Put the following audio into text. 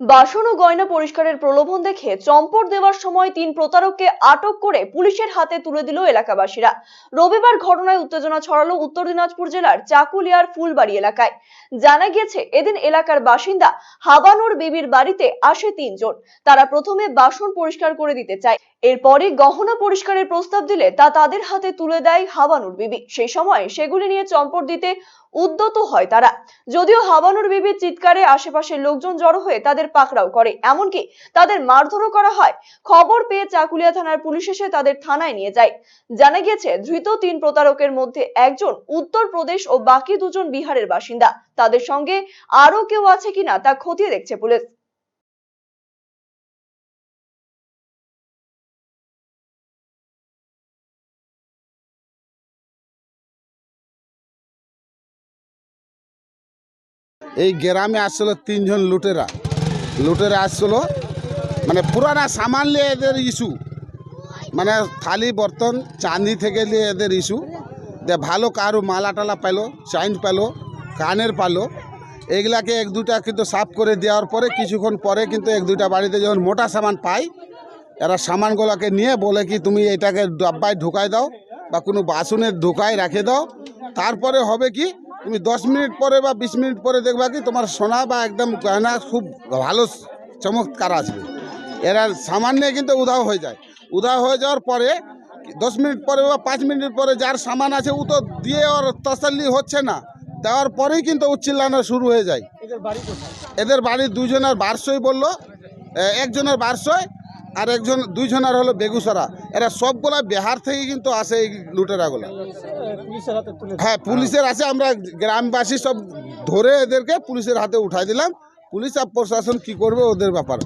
বাসন ও গয়না পরিষ্কারের প্রলোভন দেখে চম্পট দেওয়ার সময় তিন প্রতারককে আটক করে পুলিশের হাতে তুলে দিল এলাকাবাসীরা। রবিবার ঘটনায় উত্তেজনা ছড়ালো উত্তর দিনাজপুর জেলার চাকুলিয়ার ফুলবাড়ি এলাকায়। জানা গিয়েছে, এদিন এলাকার বাসিন্দা হাবানুর বিবির বাড়িতে আসে তিনজন। তারা প্রথমে বাসন পরিষ্কার করে দিতে চায়। এরপরে গহনা পরিষ্কারের প্রস্তাব দিলে তা তাদের হাতে তুলে দেয় হাবানুর বিবি। সেই সময় সেগুলি নিয়ে চম্পট দিতে উদ্যত হয় তারা। যদিও হাবানুর বিবির চিৎকারে আশেপাশের লোকজন জড়ো হয়ে তাদের পাকড়াও করে, এমনকি তাদের মারধরও করা হয়। খবর পেয়ে চাকুলিয়া থানার পুলিশ এসে তাদের থানায় নিয়ে যায়। জানা গিয়েছে, ধৃত তিন প্রতারকের মধ্যে একজন উত্তরপ্রদেশ ও বাকি দুজন বিহারের বাসিন্দা। তাদের সঙ্গে আরও কেউ আছে কিনা তা খতিয়ে দেখছে পুলিশ। এই গ্রামে আসছিল তিনজন লুটেরা। লুটেরা আসছিল মানে পুরানা সামান নিয়ে এদের ইস্যু। মানে থালি বর্তন, চাঁদি থেকে নিয়ে এদের ইস্যু। যে ভালো কারও মালা টালা পেল চাইন পেল কানের পালো এগুলাকে এক দুটা কিন্তু সাফ করে দেওয়ার পরে, কিছুক্ষণ পরে কিন্তু এক দুটা বাড়িতে যখন মোটা সামান পায়, এরা সামানগুলোকে নিয়ে বলে কি, তুমি এটাকে ডাব্বায় ঢুকাই দাও বা কোনো বাসনের ঢুকায় রেখে দাও। তারপরে হবে কি তুমি দশ মিনিট পরে বা বিশ মিনিট পরে দেখবা কি তোমার সোনা বা একদম গয়না খুব ভালো চমৎকার আসবে। এরা সামান্য কিন্তু উধাও হয়ে যায়। উধাও হয়ে যাওয়ার পরে দশ মিনিট পরে বা পাঁচ মিনিট পরে যার সামান আছে ও তো দিয়ে ওর তসল্লি হচ্ছে না। দেওয়ার পরেই কিন্তু উচ্চিল্লানো শুরু হয়ে যায়। এদের বাড়ির দুজনের বারশই বলল একজনের বারশই আর একজন দুইজন আর হলো বেগুসরা। এরা সবগুলা বিহার থেকে কিন্তু আসে এই লুটেরাগুলা। হ্যাঁ পুলিশের আছে আমরা গ্রামবাসী সব ধরে এদেরকে পুলিশের হাতে উঠাই দিলাম। পুলিশ আর প্রশাসন কি করবে ওদের ব্যাপার?